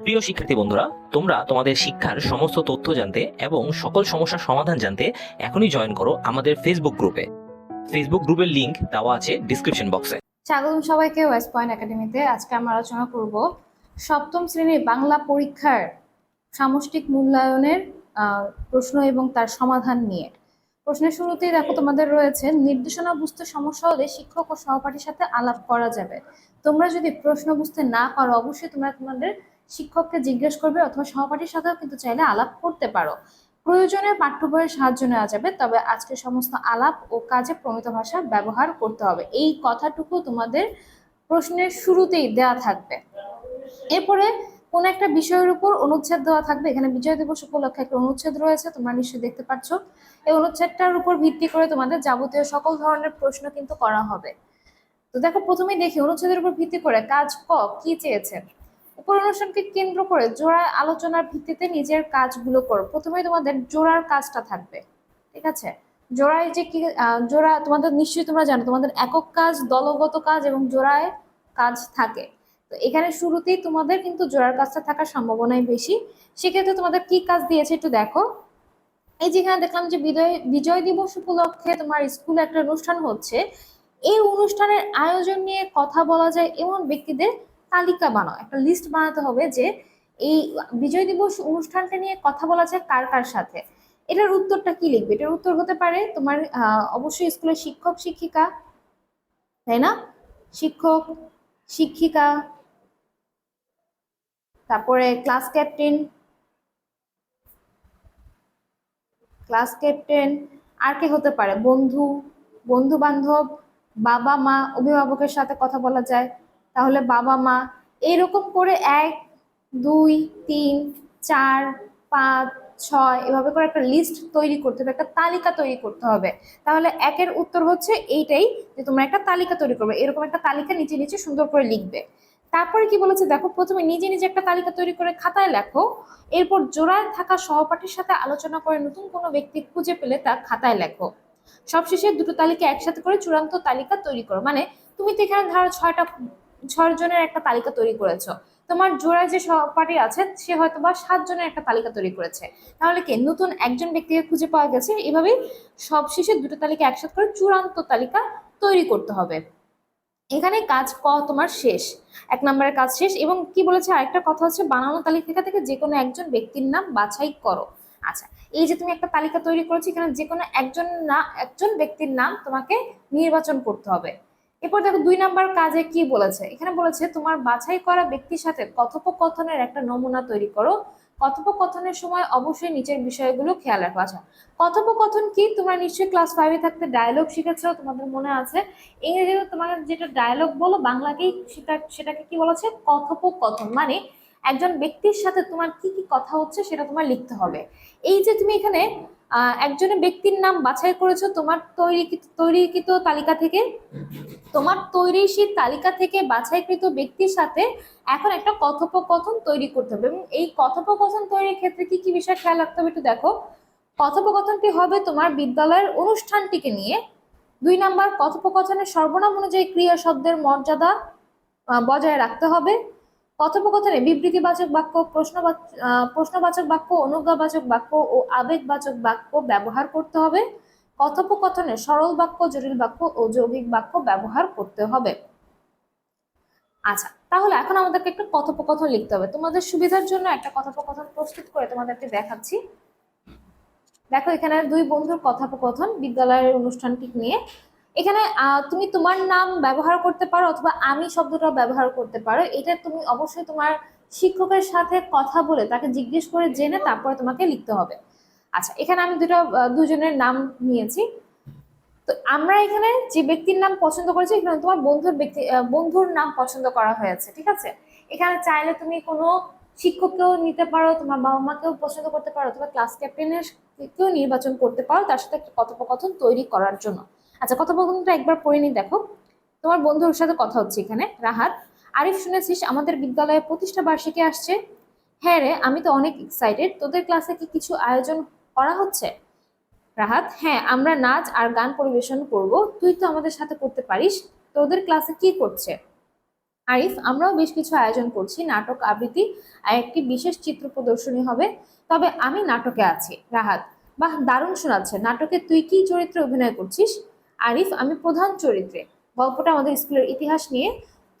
প্রিয় শিক্ষার্থী বন্ধুরা, তোমরা তোমাদের শিক্ষার সমস্ত তথ্য জানতে এবং সকল সমস্যার সমাধান জানতে এখনই জয়েন করো আমাদের ফেসবুক গ্রুপে ফেসবুক গ্রুপের লিংক দেওয়া আছে ডিসক্রিপশন বক্সে স্বাগতম সবাইকে ওয়েস্ট পয়েন্ট একাডেমিতে আজকে আমরা আলোচনা করব সপ্তম শ্রেণির বাংলা পরীক্ষার সামষ্টিক মূল্যায়নের প্রশ্ন এবং তার সমাধান নিয়ে। প্রশ্নের শুরুতেই দেখো তোমাদের রয়েছে, নির্দেশনা বুঝতে সমস্যা হলে শিক্ষক ও সহপাঠীর সাথে আলাপ করা যাবে। তোমরা যদি প্রশ্ন বুঝতে না পারো, অবশ্যই তোমরা তোমাদের শিক্ষককে জিজ্ঞেস করবে অথবা সহপাঠীর সাথেও কিন্তু চাইলে আলাপ করতে পারো। প্রয়োজনে পাঠ্য বইয়ের সাহায্য নেওয়া যাবে, তবে আজকে সমস্ত আলাপ ও কাজে প্রমিত ভাষা ব্যবহার করতে হবে। এই কথাটুকু তোমাদের প্রশ্নের শুরুতেই দেওয়া থাকবে। এরপরে কোন একটা বিষয়ের উপর অনুচ্ছেদ দেওয়া থাকবে। এখানে বিজয় দিবস উপলক্ষে একটা অনুচ্ছেদ রয়েছে, তোমরা নিশ্চয়ই দেখতে পাচ্ছ। এই অনুচ্ছেদটার উপর ভিত্তি করে তোমাদের যাবতীয় সকল ধরনের প্রশ্ন কিন্তু করা হবে। তো দেখো, প্রথমেই দেখি, অনুচ্ছেদের উপর ভিত্তি করে কাজ ক, কি চেয়েছে উপর অনুষ্ঠানকে কেন্দ্র করে জোড়া আলোচনার ভিত্তিতে নিজের কাজগুলো করো। প্রথমে তোমাদের জোড়ার কাজটা থাকবে, ঠিক আছে? জোড়ায় যে কি জোড়া তোমাদের নিশ্চয়ই তোমরা জানো, তোমাদের একক কাজ, দলগত কাজ এবং জোড়ায় কাজ থাকে। তো এখানে শুরুতেই তোমাদের কিন্তু জোড়ার কাজটা থাকার সম্ভাবনাই বেশি। সেক্ষেত্রে তোমাদের কি কাজ দিয়েছে একটু দেখো। এই যেখানে দেখলাম যে বিজয় বিজয় দিবস উপলক্ষে তোমার স্কুলে একটা অনুষ্ঠান হচ্ছে। এই অনুষ্ঠানের আয়োজন নিয়ে কথা বলা যায় এমন ব্যক্তিদের তালিকা বানাও। একটা লিস্ট বানাতে হবে যে এই বিজয় দিবস অনুষ্ঠানটা নিয়ে কথা বলা যায় কার কার সাথে। এটার উত্তরটা কি লিখবে? এটার উত্তর হতে পারে তোমার অবশ্যই স্কুলের শিক্ষক, শিক্ষিকা, তাই না? শিক্ষক, শিক্ষিকা, তারপরে ক্লাস ক্যাপ্টেন ক্লাস ক্যাপ্টেন আর কে হতে পারে? বন্ধু বন্ধু বান্ধব বাবা মা অভিভাবকের সাথে কথা বলা যায়। তাহলে বাবা মা এরকম করে এক, দুই, তিন, চার, পাঁচ, ছয় এভাবে করে একটা লিস্ট তৈরি করতে হবে, একটা তালিকা তৈরি করতে হবে। তাহলে একের উত্তর হচ্ছে এইটাই যে তোমরা একটা তালিকা তৈরি করবে। এরকম একটা তালিকা নিচে নিচে সুন্দর করে লিখবে। তারপরে কি বলেছে? দেখো, প্রথমে নিজে নিজে একটা তালিকা তৈরি করে খাতায় লেখো। এরপর জোড়ায় থাকা সহপাঠীর সাথে আলোচনা করে নতুন কোনো ব্যক্তি খুঁজে পেলে তা খাতায় লেখো। সবশেষে দুটো তালিকা একসাথে করে চূড়ান্ত তালিকা তৈরি করো। মানে তুমি তো এখানে ধরো ছয়টা ছয় জনের একটা তালিকা তৈরি করেছ। তোমার জোড়ায় যে সহপাঠী আছে, সে হয়তো বা সাত জনের একটা তালিকা তৈরি করেছে। তাহলে কি নতুন একজন ব্যক্তিকে খুঁজে পাওয়া গেছে? এভাবেই সব শেষে দুটো তালিকা একসাথে করে চূড়ান্ত তালিকা তৈরি করতে হবে। এখানে কাজ ক তোমার শেষ, এক নম্বরের কাজ শেষ এবং কি বলেছে আরেকটা কথা হচ্ছে বানানো তালিকা থেকে যে কোনো একজন ব্যক্তির নাম বাছাই করো। আচ্ছা এই যে তুমি একটা তালিকা তৈরি করেছ, এখানে যে কোনো একজন না, একজন ব্যক্তির নাম তোমাকে নির্বাচন করতে হবে। এরপর দেখো দুই নাম্বার কাজে কি বলেছে? এখানে বলেছে, তোমার বাছাই করা ব্যক্তির সাথে কথোপকথনের একটা নমুনা তৈরি করো। কথোপকথনের সময় অবশ্যই নিচের বিষয়গুলো খেয়াল রাখো। আচ্ছা কথোপকথন কি? তোমরা নিশ্চয়ই ক্লাস ফাইভে থাকতে ডায়লগ শিখেছো, তোমাদের মনে আছে? ইংরেজিতে তোমার যেটা ডায়লগ বলো, বাংলাকেই সেটা, সেটাকে কি বলেছে? কথোপকথন। মানে একজন ব্যক্তির সাথে তোমার কি কি কথা হচ্ছে সেটা তোমার লিখতে হবে। এই যে তুমি এখানে একজনের ব্যক্তির নাম বাছাই করেছ, তোমার তৈরিকৃত তৈরিকৃত তালিকা থেকে? তোমার তৈরি সেই তালিকা থেকে বাছাইকৃত ব্যক্তির সাথে এখন একটা কথোপকথন তৈরি করতে হবে। এবং এই কথোপকথন তৈরির ক্ষেত্রে কি কি বিষয় খেয়াল রাখতে হবে একটু দেখো। কথোপকথনটি হবে তোমার বিদ্যালয়ের অনুষ্ঠানটিকে নিয়ে। দুই নাম্বার, কথোপকথনের সর্বনাম অনুযায়ী ক্রিয়া শব্দের মর্যাদা বজায় রাখতে হবে। কথোপকথনে বিবৃতিবাচক বাক্য প্রশ্নবাচক বাক্য, অনুজ্ঞাবাচক বাক্য ও আবেগবাচক বাক্য ব্যবহার করতে হবে। কথোপকথনে সরল বাক্য, জটিল বাক্য ও যৌগিক বাক্য ব্যবহার করতে হবে। আচ্ছা তাহলে এখন আমাদেরকে একটা কথোপকথন লিখতে হবে। তোমাদের সুবিধার জন্য একটা কথোপকথন প্রস্তুত করে তোমাদেরকে দেখাচ্ছি। দেখো, এখানে দুই বন্ধুর কথোপকথন বিদ্যালয়ের অনুষ্ঠানটি নিয়ে। এখানে তুমি তোমার নাম ব্যবহার করতে পারো অথবা আমি শব্দটা ব্যবহার করতে পারো। এটা তুমি অবশ্যই তোমার শিক্ষকের সাথে কথা বলে তাকে জিজ্ঞেস করে জেনে তারপরে তোমাকে লিখতে হবে। আচ্ছা এখানে আমি দুটো দুজনের নাম নিয়েছি। তো আমরা এখানে যে ব্যক্তির নাম পছন্দ করেছি, এখানে তোমার বন্ধুর ব্যক্তি বন্ধুর নাম পছন্দ করা হয়েছে, ঠিক আছে? এখানে চাইলে তুমি কোনো শিক্ষককেও নিতে পারো, তোমার বাবা মাকেও পছন্দ করতে পারো, অথবা ক্লাস ক্যাপ্টেনের কেউ নির্বাচন করতে পারো, তার সাথে একটা কথোপকথন তৈরি করার জন্য। আচ্ছা কথোপকথনটা একবার পড়ে নি দেখো। তোমার বন্ধুর সাথে কথা হচ্ছে এখানে, রাহাত। আরিফ, শুনেছিস? আমাদের বিদ্যালয়ে প্রতিষ্ঠা বার্ষিকী আসছে। হ্যাঁ রে, আমি তো অনেক এক্সাইটেড তোদের ক্লাসে কি কিছু আয়োজন করা হচ্ছে? রাহাত হ্যাঁ আমরা নাচ আর গান পরিবেশন করব। তুই তো আমাদের সাথে করতে পারিস। তোদের ক্লাসে কি করছে? আরিফ, আমরাও বেশ কিছু আয়োজন করছি। নাটক আবৃত্তি আর একটি বিশেষ চিত্র প্রদর্শনী হবে। তবে আমি নাটকে আছি, রাহাত। বাহ, দারুণ শোনাচ্ছে। নাটকে তুই কি চরিত্রে অভিনয় করছিস? আরিফ, আমি প্রধান চরিত্রে। গল্পটা আমাদের স্কুলের ইতিহাস নিয়ে।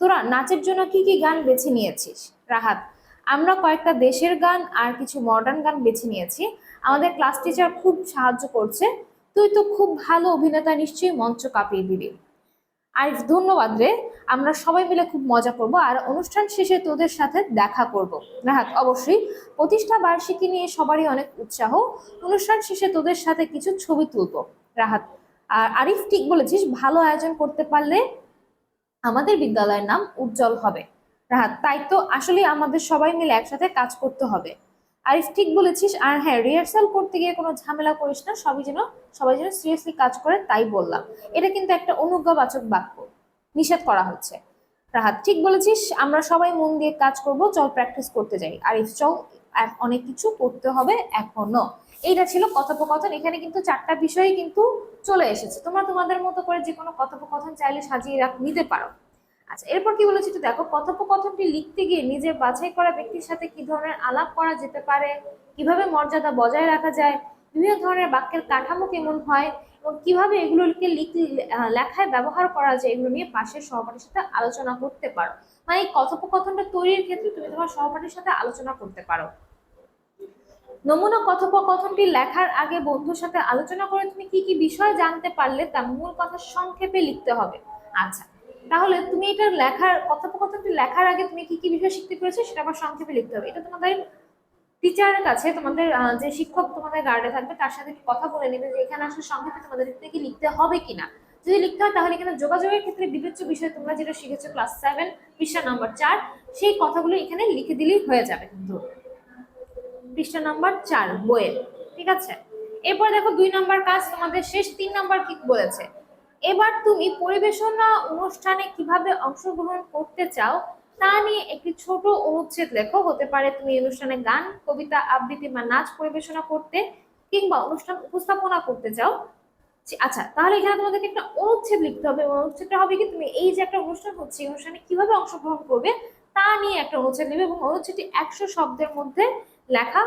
তোরা নাচের জন্য কি কি গান বেছে নিয়েছিস? রাহাত, আমরা কয়েকটা দেশের গান আর কিছু মডার্ন গান বেছে নিয়েছি। আমাদের ক্লাস টিচার খুব সাহায্য করছে। তুই তো খুব ভালো অভিনেতা, নিশ্চয়ই মঞ্চ কাঁপিয়ে দিবি। আরিফ, ধন্যবাদ রে। আমরা সবাই মিলে খুব মজা করব আর অনুষ্ঠান শেষে তোদের সাথে দেখা করব। রাহাত, অবশ্যই। প্রতিষ্ঠা বার্ষিকী নিয়ে সবারই অনেক উৎসাহ। অনুষ্ঠান শেষে তোদের সাথে কিছু ছবি তুলবো। রাহাত আর আরিফ ঠিক বলেছিস, ভালো আয়োজন করতে পারলে আমাদের বিদ্যালয়ের নাম উজ্জ্বল হবে। রাহাত, তাই তো আসলে আমাদের সবাই মিলে একসাথে কাজ করতে হবে। আরিফ ঠিক বলেছিস, আর হ্যাঁ রিহার্সাল করতে গিয়ে কোনো ঝামেলা করিস না, সবই যেন, সবাই যেন সিরিয়াসলি কাজ করে, তাই বললাম। এটা কিন্তু একটা অনুজ্ঞাবাচক বাক্য, নিষেধ করা হচ্ছে। রাহাত, ঠিক বলেছিস, আমরা সবাই মন দিয়ে কাজ করব, চল প্র্যাকটিস করতে যাই। আরিফ, চল অনেক কিছু করতে হবে এখনও। এইটা ছিল কথোপকথন। এখানে কিন্তু চারটা বিষয় কিন্তু চলে এসেছে। তোমরা তোমাদের মতো করে যে কোনো কথোপকথন চাইলে সাজিয়ে রাখ, নিতে পারো। আচ্ছা এরপর কি বলেছি একটু দেখো, কথোপকথনটি লিখতে গিয়ে নিজের বাছাই করা ব্যক্তির সাথে কি ধরনের আলাপ করা যেতে পারে, কীভাবে মর্যাদা বজায় রাখা যায়, বিভিন্ন ধরনের বাক্যের কাঠামো কেমন হয় এবং কীভাবে এগুলোকে লিখ- লেখায় ব্যবহার করা যায়, এগুলো নিয়ে পাশের সহপাঠীর সাথে আলোচনা করতে পারো। মানে এই কথোপকথনটা তৈরির ক্ষেত্রে তুমি তোমার সহপাঠীর সাথে আলোচনা করতে পারো। নমুনা কথোপকথনটি লেখার আগে বন্ধুর সাথে আলোচনা করে তুমি কি কি বিষয় জানতে পারলে তা মূল কথা সংক্ষেপে লিখতে হবে। আচ্ছা তাহলে তুমি এটা লেখার, কথোপকথনটি লেখার আগে তুমি কি কি বিষয় শিখতে পেরেছ সেটা আবার সংক্ষেপে লিখতে হবে। এটা তোমাদের টিচারের কাছে, তোমাদের যে শিক্ষক তোমাদের গার্ডে থাকবে, তার সাথে কথা বলে নেবে যে এখানে আসলে সংক্ষেপে তোমাদের কি লিখতে হবে কিনা। যদি লিখতে হয় তাহলে এখানে যোগাযোগের ক্ষেত্রে বিবেচ্য বিষয় তোমরা যেটা শিখেছো ক্লাস সেভেন পৃষ্ঠা নাম্বার চার, সেই কথাগুলো এখানে লিখে দিলেই হয়ে যাবে কিন্তু। পৃষ্ঠা নাম্বার চার, বইয়ের, ঠিক আছে? এরপর দেখো দুই নাম্বার কাজ, তোমাদের শেষ তিন নাম্বার কি বলেছে? এবার তুমি পরিবেশনা অনুষ্ঠানে কীভাবে অংশগ্রহণ করতে চাও, তা নিয়ে একটি ছোট অনুচ্ছেদ লেখো। হতে পারে তুমি অনুষ্ঠানে গান, কবিতা, আবৃত্তি বা নাচ পরিবেশনা করতে কিংবা অনুষ্ঠান উপস্থাপনা করতে চাও। আচ্ছা তাহলে এখানে তোমাদেরকে একটা অনুচ্ছেদ লিখতে হবে। অনুচ্ছেদটা হবে কি, তুমি এই যে একটা অনুষ্ঠান হচ্ছে, এই অনুষ্ঠানে কীভাবে অংশগ্রহণ করবে, তা নিয়ে একটা অনুচ্ছেদ নেবে। এবং অনুচ্ছেদটি একশো শব্দের মধ্যে লেখা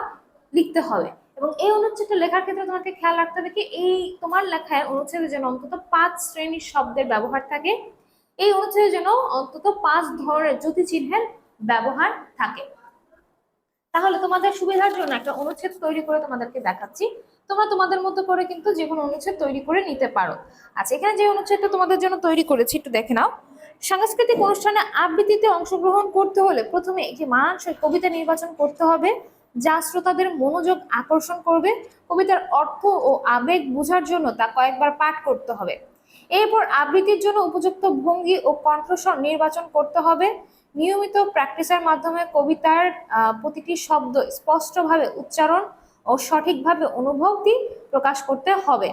লিখতে হবে। এবং এই অনুচ্ছেদটা লেখার ক্ষেত্রে তোমাকে খেয়াল রাখতে হবে কি এই তোমার লেখায় অনুচ্ছেদে যেন অন্তত পাঁচ শ্রেণির শব্দের ব্যবহার থাকে। এই অনুচ্ছেদে যেন অন্তত পাঁচ ধরনের জ্যোতি চিহ্নের ব্যবহার থাকে। তাহলে তোমাদের সুবিধার জন্য একটা অনুচ্ছেদ তৈরি করে তোমাদেরকে দেখাচ্ছি। তোমরা তোমাদের মতো করে কিন্তু যে কোনো অনুচ্ছেদ তৈরি করে নিতে পারো। আচ্ছা এখানে যে অনুচ্ছেদটা তোমাদের জন্য তৈরি করেছি একটু দেখে নাও। সাংস্কৃতিক অনুষ্ঠানে আবৃত্তিতে অংশগ্রহণ করতে হলে প্রথমে একটি মানানসই কবিতা নির্বাচন করতে হবে। যা শ্রোতাদের মনোযোগ আকর্ষণ করবে, কবিতার অর্থ ও আবেগ বোঝার জন্য তা কয়েকবার পাঠ করতে হবে। এরপর আবৃত্তির জন্য উপযুক্ত ভঙ্গি ও কণ্ঠস্বর নির্বাচন করতে হবে। নিয়মিত প্র্যাকটিসের মাধ্যমে কবিতার প্রতিটি শব্দ স্পষ্টভাবে উচ্চারণ ও সঠিকভাবে অনুভবটি প্রকাশ করতে হবে।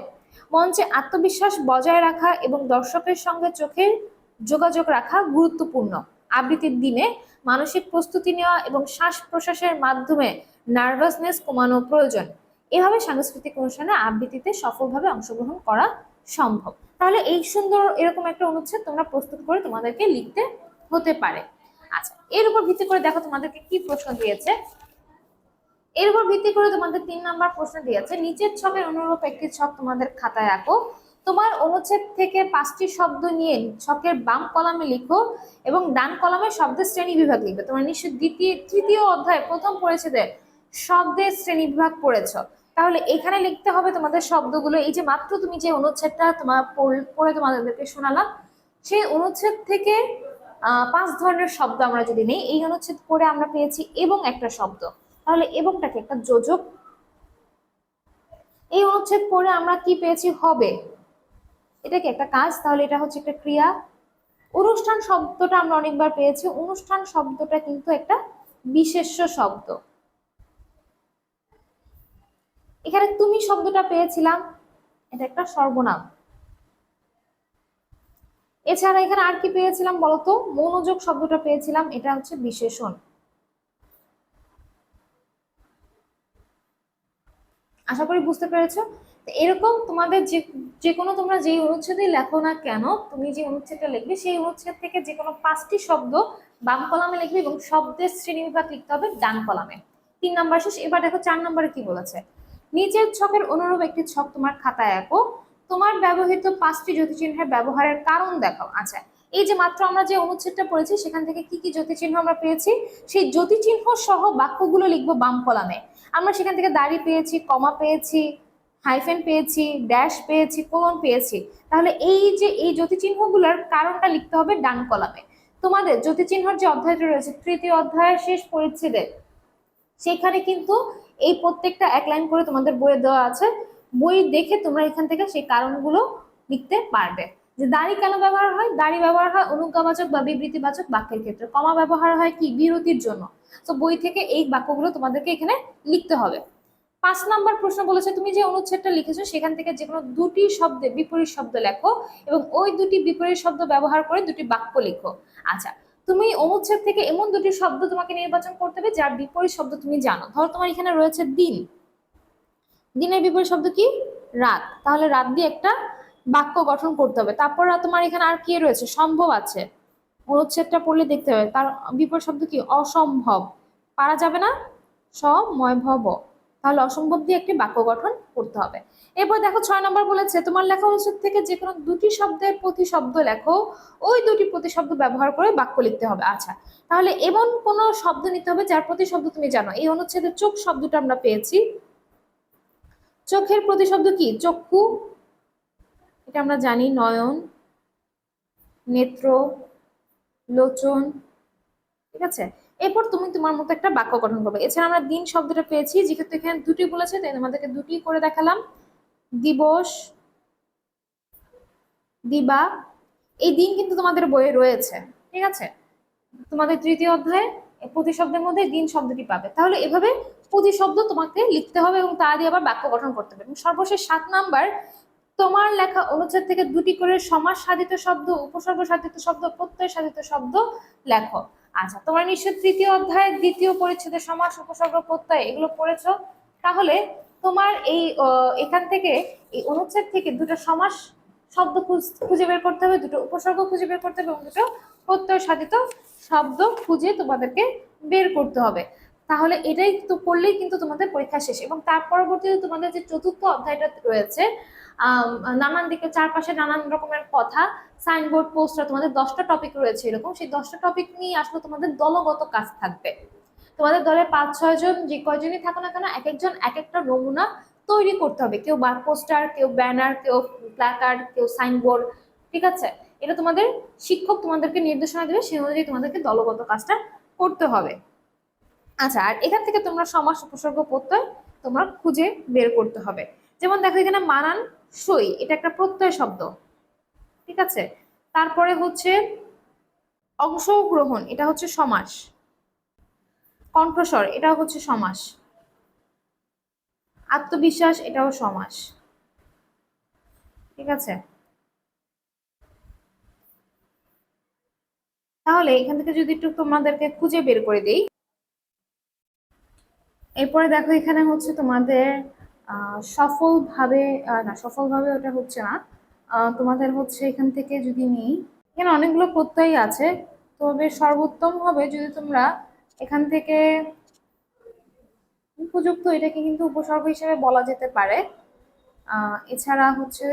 মঞ্চে আত্মবিশ্বাস বজায় রাখা এবং দর্শকের সঙ্গে চোখের যোগাযোগ রাখা গুরুত্বপূর্ণ। আবৃত্তির দিনে মানসিক প্রস্তুতি নেওয়া এবং শ্বাস প্রশ্বাসের মাধ্যমে নার্ভাসনেস কমানো প্রয়োজন। এভাবে সাংস্কৃতিক অনুষ্ঠানে আবৃত্তিতে সফলভাবে অংশগ্রহণ করা সম্ভব। তাহলে এই সুন্দর এরকম একটা অনুচ্ছেদ তোমরা প্রস্তুত করে তোমাদেরকে লিখতে হতে পারে। আচ্ছা এর উপর ভিত্তি করে দেখো তোমাদেরকে কি প্রশ্ন দিয়েছে। এর উপর ভিত্তি করে তোমাদের তিন নাম্বার প্রশ্ন দিয়েছে, নিচের ছকের অনুরূপ একটি ছক তোমাদের খাতায় আঁকো। তোমার অনুচ্ছেদ থেকে পাঁচটি শব্দ নিয়ে ছকের বাম কলামে লিখো এবং ডান কলামে শব্দের শ্রেণি বিভাগ লিখবে। তোমরা নিশ্চয় দ্বিতীয়, তৃতীয় অধ্যায় প্রথম পরিচ্ছেদে শব্দের শ্রেণি বিভাগ পড়েছো। তাহলে এখানে লিখতে হবে তোমাদের শব্দগুলো। এই যে মাত্র তুমি যে অনুচ্ছেদটা তোমার পড়- তোমাদেরকে শোনালাম, সেই অনুচ্ছেদ থেকে পাঁচ ধরনের শব্দ আমরা যদি নেই, এই অনুচ্ছেদ পড়ে আমরা পেয়েছি এবং একটা শব্দ। তাহলে এবংটাকে একটা যোজক। এই অনুচ্ছেদ পড়ে আমরা কি পেয়েছি? হবে। এটা কি একটা কাজ, তাহলে এটা হচ্ছে একটা ক্রিয়া। অনুষ্ঠান শব্দটা আমরা অনেকবার পেয়েছি। অনুষ্ঠান শব্দটা কিন্তু একটা বিশেষ্য শব্দ। এখানে তুমি শব্দটা পেয়েছিলাম, এটা একটা সর্বনাম। এছাড়া এখানে আর কি পেয়েছিলাম বলতো? মনোযোগ শব্দটা পেয়েছিলাম, এটা হচ্ছে বিশেষণ। আশা করি বুঝতে পেরেছ? এরকম তোমাদের যে যে কোনো তোমরা যেই অনুচ্ছেদই লেখো না কেন, তুমি যে অনুচ্ছেদটা লিখবে, সেই অনুচ্ছেদ থেকে যে কোনো পাঁচটি শব্দ বাম কলামে লিখবে এবং শব্দের শ্রেণীবিভাগ লিখতে হবে ডান কলামে। তিন নাম্বার শেষ, এবার দেখো চার নম্বরে কি বলেছে? নিচের ছকের অনুরূপ একটি ছক তোমার খাতায় আঁকো। তোমার ব্যবহৃত পাঁচটি জ্যোতিচিহ্নের ব্যবহারের কারণ দেখাও। আচ্ছা এই যে মাত্র আমরা যে অনুচ্ছেদটা পড়েছি, সেখান থেকে কি কি জ্যোতিচিহ্ন আমরা পেয়েছি? সেই জ্যোতিচিহ্ন সহ বাক্যগুলো লিখব বাম কলামে। আমরা সেখান থেকে দাড়ি পেয়েছি, কমা পেয়েছি হাইফেন পেয়েছি ড্যাশ পেয়েছি কোলন পেয়েছি। তাহলে এই যে, এই জ্যোতিচিহ্নগুলোর কারণটা লিখতে হবে ডান কলামে। তোমাদের জ্যোতিচিহ্নর যে অধ্যায়টা রয়েছে, তৃতীয় অধ্যায়ের শেষ পরিচ্ছেদে সেখানে কিন্তু এই প্রত্যেকটা এক লাইন করে তোমাদের বইয়ে দেওয়া আছে। বই দেখে তোমরা এখান থেকে সেই কারণগুলো লিখতে পারবে। যে দাড়ি কেন ব্যবহার হয়? দাড়ি ব্যবহার হয় অনুজ্ঞাবাচক বা বিবৃতিবাচক বাক্যের ক্ষেত্রে। কমা ব্যবহার হয় কি? বিরতির জন্য। তো বই থেকে এই বাক্যগুলো তোমাদেরকে এখানে লিখতে হবে। পাঁচ নাম্বার প্রশ্ন বলেছে, তুমি যে অনুচ্ছেদটা লিখেছো, সেখান থেকে যে কোনো দুটি শব্দে বিপরীত শব্দ লেখো এবং ওই দুটি বিপরীত শব্দ ব্যবহার করে দুটি বাক্য লেখো। আচ্ছা তুমি অনুচ্ছেদ থেকে এমন দুটি শব্দ তোমাকে নির্বাচন করতে হবে, যার বিপরীত শব্দ তুমি জানো। ধরো তোমার এখানে রয়েছে দিন। দিনের বিপরীত শব্দ কি? রাত। তাহলে রাত দিয়ে একটা বাক্য গঠন করতে হবে। তারপর তোমার এখানে আর কি রয়েছে? সম্ভব আছে। অনুচ্ছেদটা পড়লে দেখতে হবে। তার বিপরীত শব্দ কি? অসম্ভব। পারা যাবে না? সময় ভব তাহলে অসম্ভব দিয়ে একটি বাক্য গঠন করতে হবে। এরপর দেখো ছয় নম্বর বলেছে, তোমার লেখা অনুচ্ছেদ থেকে যে কোনো দুটি শব্দের প্রতিশব্দ লেখো। ওই দুটি প্রতিশব্দ ব্যবহার করে বাক্য লিখতে হবে। আচ্ছা তাহলে এমন কোন শব্দ নিতে হবে যার প্রতিশব্দ তুমি জানো? এই অনুচ্ছেদে চোখ শব্দটা আমরা পেয়েছি। চোখের প্রতিশব্দ কি? চক্ষু। এটা আমরা জানি, নয়ন, নেত্র, লোচন। ঠিক আছে? এরপর তুমি তোমার মতো একটা বাক্য গঠন করবে। এছাড়া আমরা দিন শব্দটা পেয়েছি, যেহেতু এখানে দুটি বলেছে, তাই তোমাদেরকে দুটি করে দেখালাম। দিবস, দিবা, এই দিন কিন্তু তোমাদের বইয়ে রয়েছে, ঠিক আছে? তোমাদের তৃতীয় অধ্যায়ে, এই প্রতিশব্দের মধ্যে দিন শব্দটি পাবে। তাহলে এভাবে প্রতিশব্দ তোমাকে লিখতে হবে এবং তা দিয়ে আবার বাক্য গঠন করতে হবে। এবং সর্বশেষ সাত নাম্বার তোমার লেখা অনুচ্ছেদ থেকে দুটি করে সমাস সাধিত শব্দ উপসর্গ সাধিত শব্দ প্রত্যয় সাধিত শব্দ লেখো। আচ্ছা তোমার নিশ্চয় তৃতীয় অধ্যায়ের দ্বিতীয় পরিচ্ছেদে সমাস উপসর্গ, প্রত্যয় এগুলো পড়েছো। তাহলে তোমার এই এখান থেকে এই অনুচ্ছেদ থেকে দুটো সমাস শব্দ খুঁজে বের করতে হবে, দুটো উপসর্গ খুঁজে বের করতে হবে এবং দুটো প্রত্যয় সাধিত শব্দ খুঁজে তোমাদেরকে বের করতে হবে। তাহলে এটাই তো করলেই কিন্তু তোমাদের পরীক্ষা শেষ। এবং তার পরবর্তীতে তোমাদের যে চতুর্থ অধ্যায়টা রয়েছে নানান দিকে চারপাশে নানান রকমের কথা সাইনবোর্ড পোস্টার তোমাদের দশটা টপিক রয়েছে এরকম, সেই দশটা টপিক নিয়ে আসলে তোমাদের দলগত কাজ থাকবে। তোমাদের দলে পাঁচ, ছয় জন, যে কয়জনই থাকো না কেন, এক একজন, এক একটা নমুনা তৈরি করতে হবে। কেউ বার পোস্টার কেউ ব্যানার কেউ প্ল্যাকার্ড কেউ সাইনবোর্ড ঠিক আছে? এটা তোমাদের শিক্ষক তোমাদেরকে নির্দেশনা দেবে, সেই অনুযায়ী তোমাদেরকে দলগত কাজটা করতে হবে। আচ্ছা আর এখান থেকে তোমরা সমাস উপসর্গ প্রত্যয় তোমরা খুঁজে বের করতে হবে। যেমন দেখো, এখানে মানান সই, এটা একটা প্রত্যয় শব্দ। ঠিক আছে? তারপরে হচ্ছে অংশগ্রহণ, এটা হচ্ছে সমাস। কণ্ঠস্বর, এটাও হচ্ছে সমাস। আত্মবিশ্বাস, এটাও সমাস। ঠিক আছে? তাহলে এখান থেকে যদি একটু তোমাদেরকে খুঁজে বের করে দেই এরপরে দেখো এখানে হচ্ছে তোমাদের সফলভাবে না, সফলভাবে ওটা হচ্ছে না। তোমাদের হচ্ছে এখান থেকে যদি নিই, এখানে অনেকগুলো প্রত্যয় আছে। তবে সর্বোত্তম হবে যদি তোমরা এখান থেকে উপযুক্ত এটাকে কিন্তু উপসর্গ হিসেবে বলা যেতে পারে। এছাড়া হচ্ছে